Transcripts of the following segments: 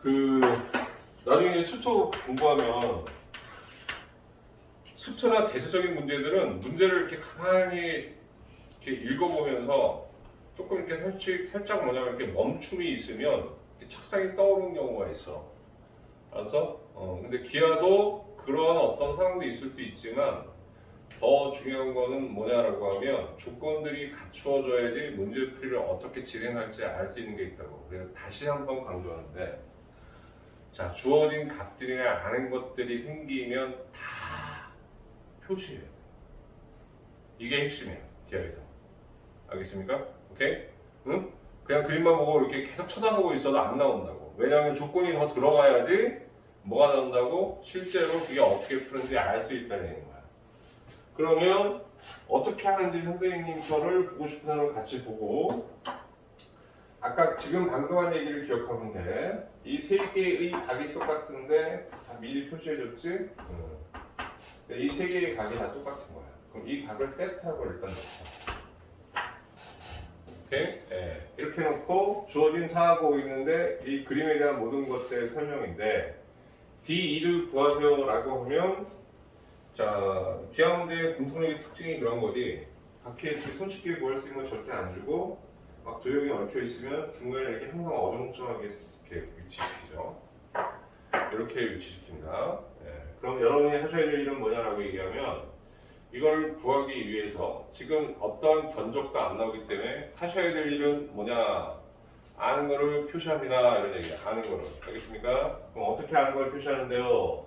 그 나중에 수토 공부하면 수토나 대수적인 문제들은 문제를 이렇게 가만히 이렇게 읽어보면서 조금 이렇게 살짝, 살짝 뭐냐면 이렇게 멈춤이 있으면 이렇게 착상이 떠오르는 경우가 있어. 알았어? 어, 근데 기아도 그런 어떤 상황도 있을 수 있지만 더 중요한 거는 뭐냐라고 하면 조건들이 갖추어져야지 문제풀이를 어떻게 진행할지 알 수 있는 게 있다고. 그래서 다시 한번 강조하는데 자 주어진 값들이나 아는 것들이 생기면 다 표시해요. 이게 핵심이에요. 기하에서. 알겠습니까? 오케이? 응? 그냥 그림만 보고 이렇게 계속 쳐다보고 있어도 안 나온다고. 왜냐하면 조건이 더 들어가야지 뭐가 나온다고 실제로 그게 어떻게 푸는지 알 수 있다는 거야. 그러면 어떻게 하는지 선생님 저를 보고 싶은 사람 같이 보고 아까 지금 방금 한 얘기를 기억하면 돼. 이 세 개의 각이 똑같은데 다 미리 표시해줬지? 응. 이세 개의 각이 다 똑같은 거야. 그럼 이 각을 세트하고 일단 놓자. 오케이? 예. 이렇게 놓고 주어진 사하고 있는데 이 그림에 대한 모든 것들의 설명인데 D2를 구하세요라고 하면 자 기하문제의 공통적인 특징이 그런 거지 각기 손쉽게 구할 수 있는 건 절대 안 주고 막 도형이 얽혀 있으면 중간에 이렇게 항상 어정쩡하게 이렇게 위치시키죠. 이렇게 위치시킵니다. 예. 그럼 여러분이 하셔야 될 일은 뭐냐라고 얘기하면 이걸 구하기 위해서 지금 어떤 견적도 안 나오기 때문에 하셔야 될 일은 뭐냐? 아는 거를 표시합니다. 이런 얘기야 아는 거를. 알겠습니까? 그럼 어떻게 아는 걸 표시하는데요?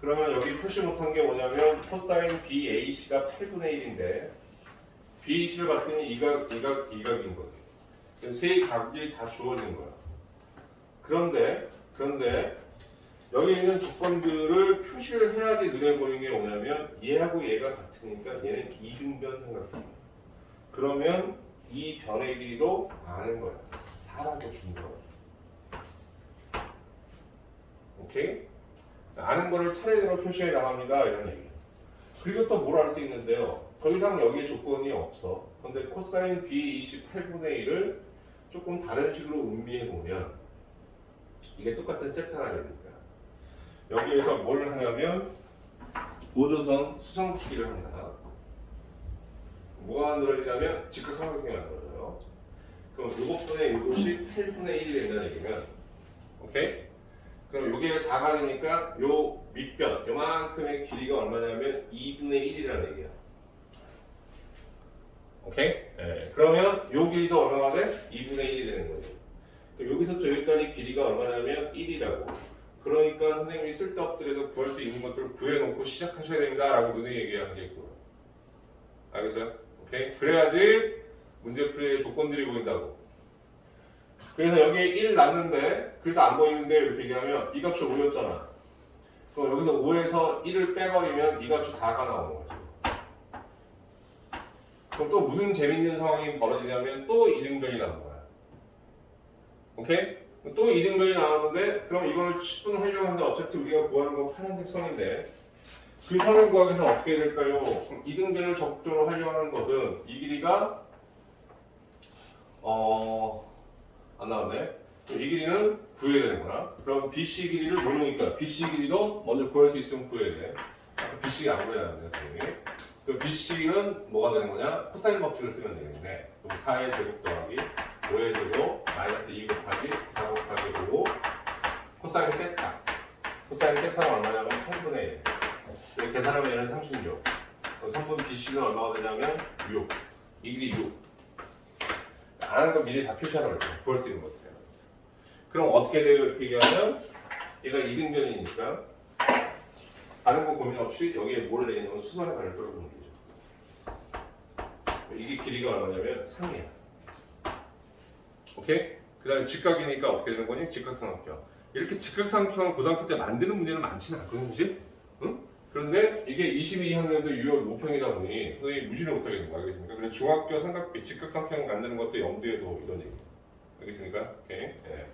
그러면 여기 표시 못한 게 뭐냐면 코사인 BAC가 8분의 1인데 BAC를 봤더니 이각, 이각, 이각인 그 래서 세 각이 다 주어진 거야. 그런데 그런데 여기 있는 조건들을 표시를 해야지 눈에 보이는 게 뭐냐면 얘하고 얘가 같으니까 얘는 이등변 생각해 그러면 이 변의 길이도 아는 거야. 사라고 준 거야. 오케이? 아는 거를 차례대로 표시해 나갑니다. 이런 얘기. 그리고 또 뭘 알 수 있는데요? 더 이상 여기에 조건이 없어. 근데 코사인 B 28분의 1을 조금 다른 식으로 음미해 보면 이게 똑같은 세타가 됩니다. 여기에서 뭘 하냐면 보조선 수성치기를 합니다. 뭐가 만들어지냐면 직각삼각형이 만들어져요. 그럼 요것분의 요것이 8분의 1이 된다는 얘기면 오케이? 그럼 요게 4가 되니까 요 밑변 요만큼의 길이가 얼마냐면 2분의 1이라는 얘기야 오케이? 예, 그러면 요 길이도 얼마가 돼? 2분의 1이 되는 거죠 그럼 여기서 또 여기까지 길이가 얼마냐면 1이라고 그러니까 선생님이 쓸데없더라도 구할 수 있는 것들을 구해놓고 시작하셔야 됩니다 라고 눈에 얘기하겠고요 알겠어요? 오케이? 그래야지 문제풀이의 조건들이 보인다고 그래서 여기에 1 났는데 그래도 안 보이는데 이렇게 얘기하면 이 값이 5였잖아 그럼 여기서 5에서 1을 빼버리면 이 값이 4가 나오는 거죠 그럼 또 무슨 재밌는 상황이 벌어지냐면 또 이등변이 나온 거야. 오케이? 또 이등변이 나왔는데 그럼 이걸 10분 활용하는데 어차피 우리가 구하는 건 파란색 선인데 그 선을 구하기 위해서 어떻게 해야 될까요? 그럼 이등변을 적극적으로 활용하는 것은 이 길이가 어... 안 나왔네. 이 길이는 구해야 되는구나 그럼 BC 길이를 모르니까 BC 길이도 먼저 구할 수 있으면 구해야 돼. BC가 안 구해야 하는데 당연히 그 BC는 뭐가 되는 거냐? 코사인 법칙을 쓰면 되겠는데 여기 4의 제곱 더하기 5의 제곱 마이너스 2 곱하기 4 곱하기 5 코사인 세타. 코사인 세타가 얼마냐면 8분의 1 이렇게 계산하면 얘는 36 3분 BC는 얼마가 되냐면 6 이 길이 6 아는 거 미리 다 표시하는 거죠 구할 수 있는 것들이요. 그럼 어떻게? 이렇게 얘기하면 얘가 이등변이니까 다른 거 고민 없이 여기에 뭘 내냐면 수선의 반을 떨어보는 거죠 이게 길이가 얼마냐면 3이야 오케이? 그 다음에 직각이니까 어떻게 되는 거니? 직각삼각형 이렇게 직각삼각형을 고등학교 때 만드는 문제는 많지는 않거든 그지? 응? 그런데 이게 22학년도 유효 모평이다 보니 선생님이 무시를 못하게 되는 거 알겠습니까? 그래서 중학교 삼각비 직각삼각형 만드는 것도 염두에 둬 이런 얘기 알겠습니까? 오케이? 예.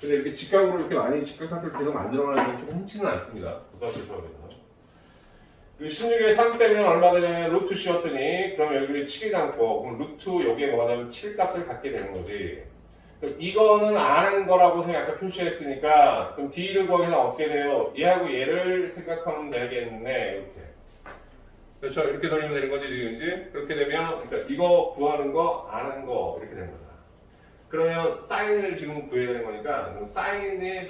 근데 이렇게 직각으로 이렇게 많이 직각삼각형 계속 만들어가는 게 좀 흔치는 않습니다. 수업에서 그 16에 3 빼면 얼마 되냐면 루트 씌웠더니 그럼 여기를 치기도 않고 그럼 루트 여기에 뭐냐면 7 값을 갖게 되는 거지. 이거는 아는 거라고 생각 아까 표시했으니까 그럼 D를 구하기 위해서 어떻게 돼요? 얘하고 얘를 생각하면 되겠네 이렇게. 그렇죠? 이렇게 돌리면 되는 거지 지금 이제? 그렇게 되면 그러니까 이거 구하는 거 아는 거 이렇게 되는 거다 그러면 사인을 지금 구해야 되는 거니까 사인의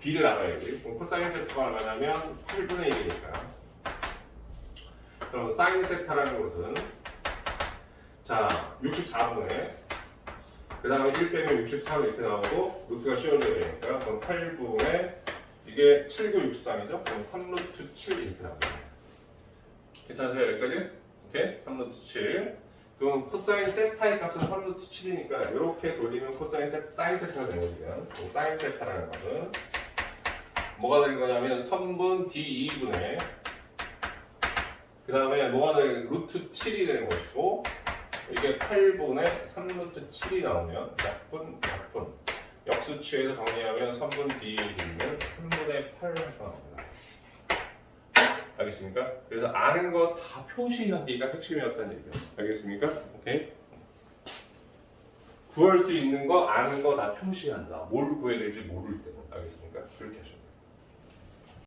B를 알아야지 그럼 코사인 세타가 얼마냐면 8분의 1이니까. 그럼 사인 세타라는 것은 자 64분의 그 다음에 1 빼면 63 이렇게 나오고 루트가 씌워져야 되니까 그럼 8분의 이게 7, 9, 63이죠? 그럼 3루트 7 이렇게 나옵니다. 괜찮으세요? 여기까지? 오케이? 3루트 7 그럼 코사인 세타의 값은 3루트 7이니까 이렇게 돌리면 코사인 세, 사인 세타가 되는 그럼 사인 세타라는 것은 뭐가 될 거냐면 선분 D2분의 그 다음에 뭐가 될 루트 7이 되는 것이고 이게 8분의 3루트 7이 나오면 약분 약분. 역수치에서 정리하면 3분 D는 3분의 8에서 나옵니다 알겠습니까? 그래서 아는 거 다 표시하기가 핵심이었다는 얘기죠 알겠습니까? 오케이 구할 수 있는 거 아는 거 다 표시한다 뭘 구해야 될지 모를 때는 알겠습니까? 그렇게 하시면 돼요